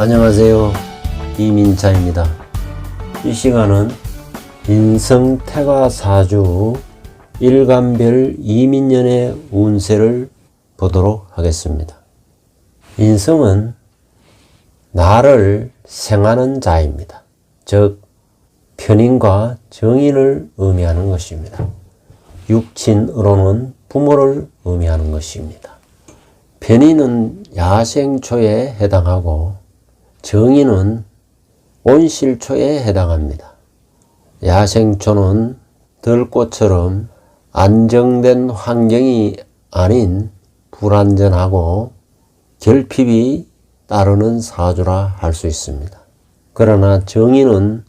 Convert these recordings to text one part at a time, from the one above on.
안녕하세요. 이민자입니다. 이 시간은 인성 태가 사주 일간별 이민년의 운세를 보도록 하겠습니다. 인성은 나를 생하는 자입니다. 즉, 편인과 정인을 의미하는 것입니다. 육친으로는 부모를 의미하는 것입니다. 편인은 야생초에 해당하고 정인은 온실초에 해당합니다. 야생초는 들꽃처럼 안정된 환경이 아닌 불안전하고 결핍이 따르는 사주라 할 수 있습니다. 그러나 정인은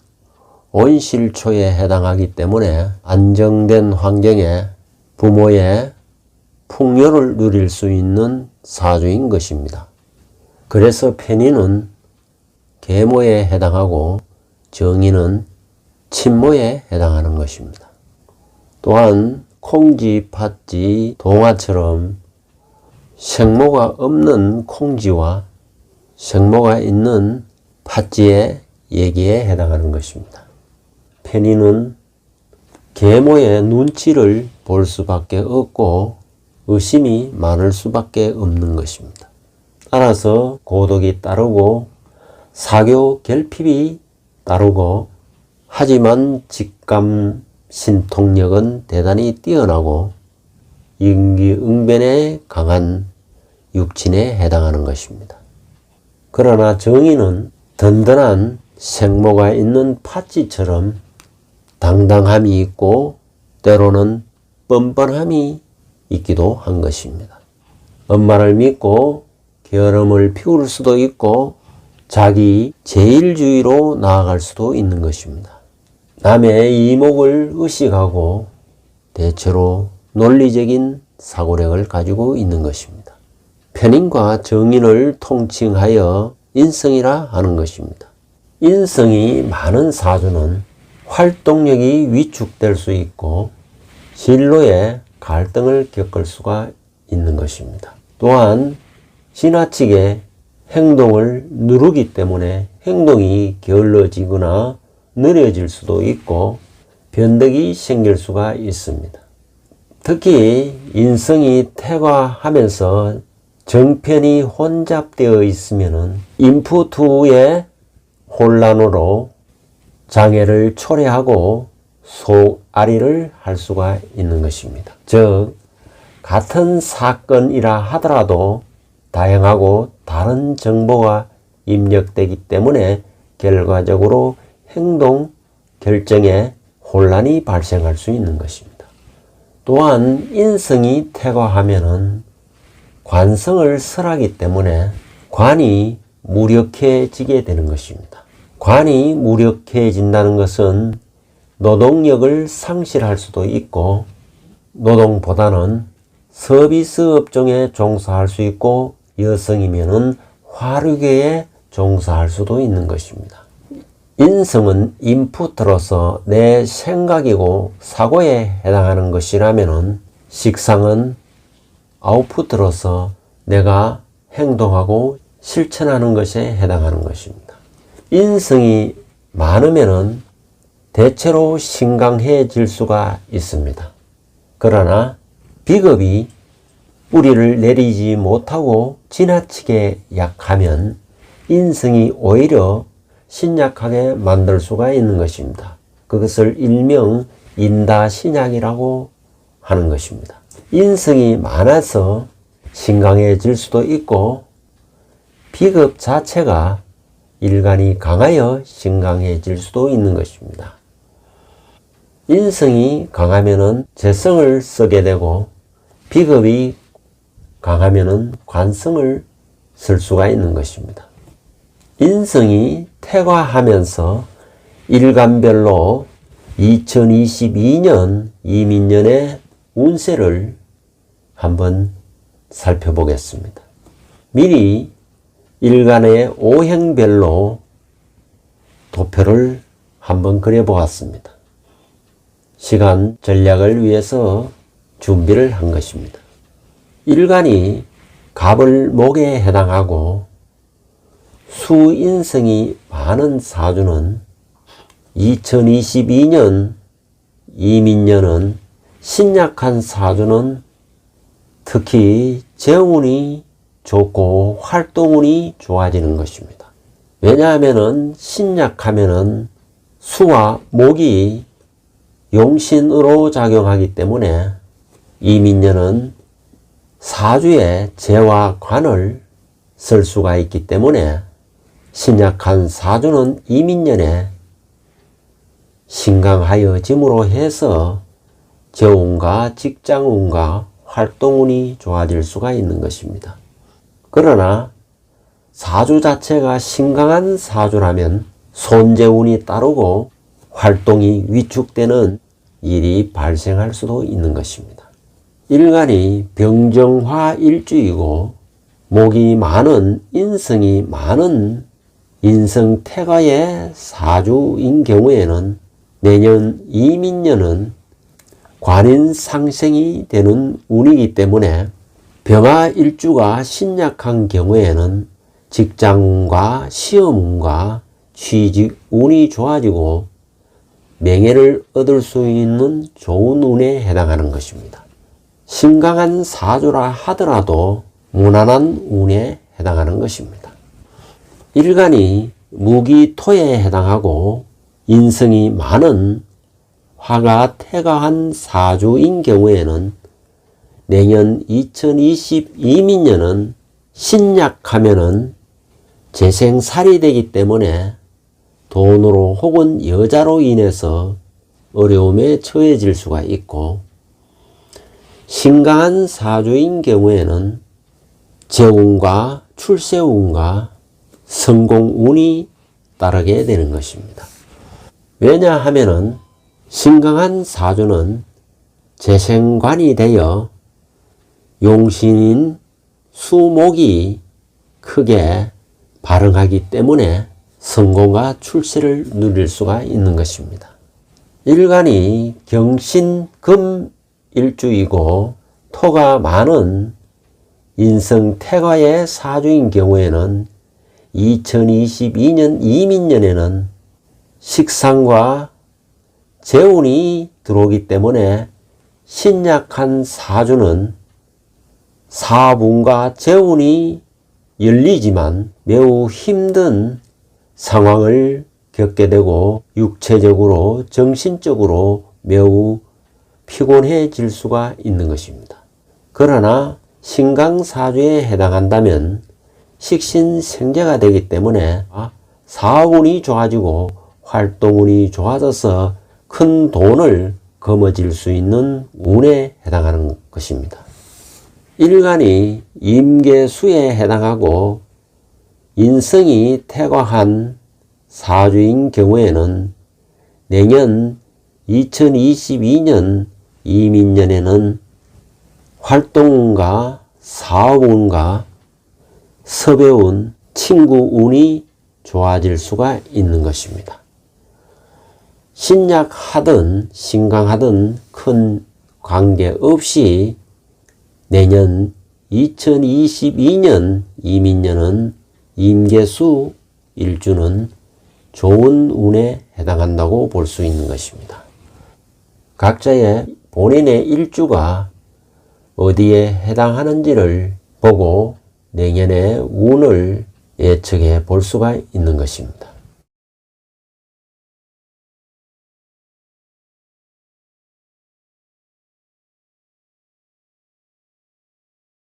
온실초에 해당하기 때문에 안정된 환경에 부모의 풍요를 누릴 수 있는 사주인 것입니다. 그래서 편인은 계모에 해당하고 정인은 친모에 해당하는 것입니다. 또한 콩지, 팥지, 동화처럼 생모가 없는 콩지와 생모가 있는 팥지의 얘기에 해당하는 것입니다. 편인은 계모의 눈치를 볼 수밖에 없고 의심이 많을 수밖에 없는 것입니다. 따라서 고독이 따르고 사교 결핍이 따르고 하지만 직감 신통력은 대단히 뛰어나고 인기응변에 강한 육친에 해당하는 것입니다. 그러나 정의는 든든한 생모가 있는 팥쥐처럼 당당함이 있고 때로는 뻔뻔함이 있기도 한 것입니다. 엄마를 믿고 게으름을 피울 수도 있고 자기 제일주의로 나아갈 수도 있는 것입니다. 남의 이목을 의식하고 대체로 논리적인 사고력을 가지고 있는 것입니다. 편인과 정인을 통칭하여 인성이라 하는 것입니다. 인성이 많은 사주는 활동력이 위축될 수 있고 진로에 갈등을 겪을 수가 있는 것입니다. 또한 지나치게 행동을 누르기 때문에 행동이 게을러지거나 느려질 수도 있고 변덕이 생길 수가 있습니다. 특히 인성이 퇴화하면서 정편이 혼잡되어 있으면 인풋2의 혼란으로 장애를 초래하고 속앓이를 할 수가 있는 것입니다. 즉, 같은 사건이라 하더라도 다양하고 다른 정보가 입력되기 때문에 결과적으로 행동 결정에 혼란이 발생할 수 있는 것입니다. 또한 인성이 퇴화하면은 관성을 설하기 때문에 관이 무력해지게 되는 것입니다. 관이 무력해진다는 것은 노동력을 상실할 수도 있고 노동보다는 서비스 업종에 종사할 수 있고 여성이면은 화류계에 종사할 수도 있는 것입니다. 인성은 인풋으로서 내 생각이고 사고에 해당하는 것이라면은 식상은 아웃풋으로서 내가 행동하고 실천하는 것에 해당하는 것입니다. 인성이 많으면은 대체로 신강해질 수가 있습니다. 그러나 비겁이 뿌리를 내리지 못하고 지나치게 약하면 인성이 오히려 신약하게 만들 수가 있는 것입니다. 그것을 일명 인다신약이라고 하는 것입니다. 인성이 많아서 신강해질 수도 있고 비겁 자체가 일간이 강하여 신강해질 수도 있는 것입니다. 인성이 강하면은 재성을 쓰게 되고 비겁이 강하면은 관성을 쓸 수가 있는 것입니다. 인성이 퇴화하면서 일간별로 2022년 이민년의 운세를 한번 살펴보겠습니다. 미리 일간의 오행별로 도표를 한번 그려보았습니다. 시간 전략을 위해서 준비를 한 것입니다. 일간이 갑을 목에 해당하고 수인성이 많은 사주는 2022년 이민년은 신약한 사주는 특히 재운이 좋고 활동운이 좋아지는 것입니다. 왜냐하면은 신약하면은 수와 목이 용신으로 작용하기 때문에 이민년은 사주에 재와 관을 쓸 수가 있기 때문에 신약한 사주는 이민년에 신강하여짐으로 해서 재운과 직장운과 활동운이 좋아질 수가 있는 것입니다. 그러나 사주 자체가 신강한 사주라면 손재운이 따르고 활동이 위축되는 일이 발생할 수도 있는 것입니다. 일간이 병정화 일주이고 목이 많은 인성이 많은 인성태가의 사주인 경우에는 내년 이민년은 관인 상생이 되는 운이기 때문에 병화 일주가 신약한 경우에는 직장운과 시험운과 취직 운이 좋아지고 명예를 얻을 수 있는 좋은 운에 해당하는 것입니다. 신강한 사주라 하더라도 무난한 운에 해당하는 것입니다. 일간이 무기토에 해당하고 인성이 많은 화가 태가한 사주인 경우에는 내년 2022민년은 신약하면은 재생살이 되기 때문에 돈으로 혹은 여자로 인해서 어려움에 처해질 수가 있고 신강한 사주인 경우에는 재운과 출세운과 성공운이 따르게 되는 것입니다. 왜냐하면은 신강한 사주는 재생관이 되어 용신인 수목이 크게 발흥하기 때문에 성공과 출세를 누릴 수가 있는 것입니다. 일간이 경신금 일주이고 토가 많은 인성 태가의 사주인 경우에는 2022년 이민년에는 식상과 재운이 들어오기 때문에 신약한 사주는 사분과 재운이 열리지만 매우 힘든 상황을 겪게 되고 육체적으로 정신적으로 매우 피곤해질 수가 있는 것입니다. 그러나 신강사주에 해당한다면 식신생재가 되기 때문에 사운이 좋아지고 활동운이 좋아져서 큰 돈을 거머쥘 수 있는 운에 해당하는 것입니다. 일간이 임계수에 해당하고 인성이 태과한 사주인 경우에는 내년 2022년 이민년에는 활동운과 사업운과 섭외운 친구운이 좋아질 수가 있는 것입니다. 신약하든 신강하든 큰 관계 없이 내년 2022년 이민년은 임계수 일주는 좋은 운에 해당한다고 볼 수 있는 것입니다. 각자의 본인의 일주가 어디에 해당하는지를 보고 내년의 운을 예측해 볼 수가 있는 것입니다.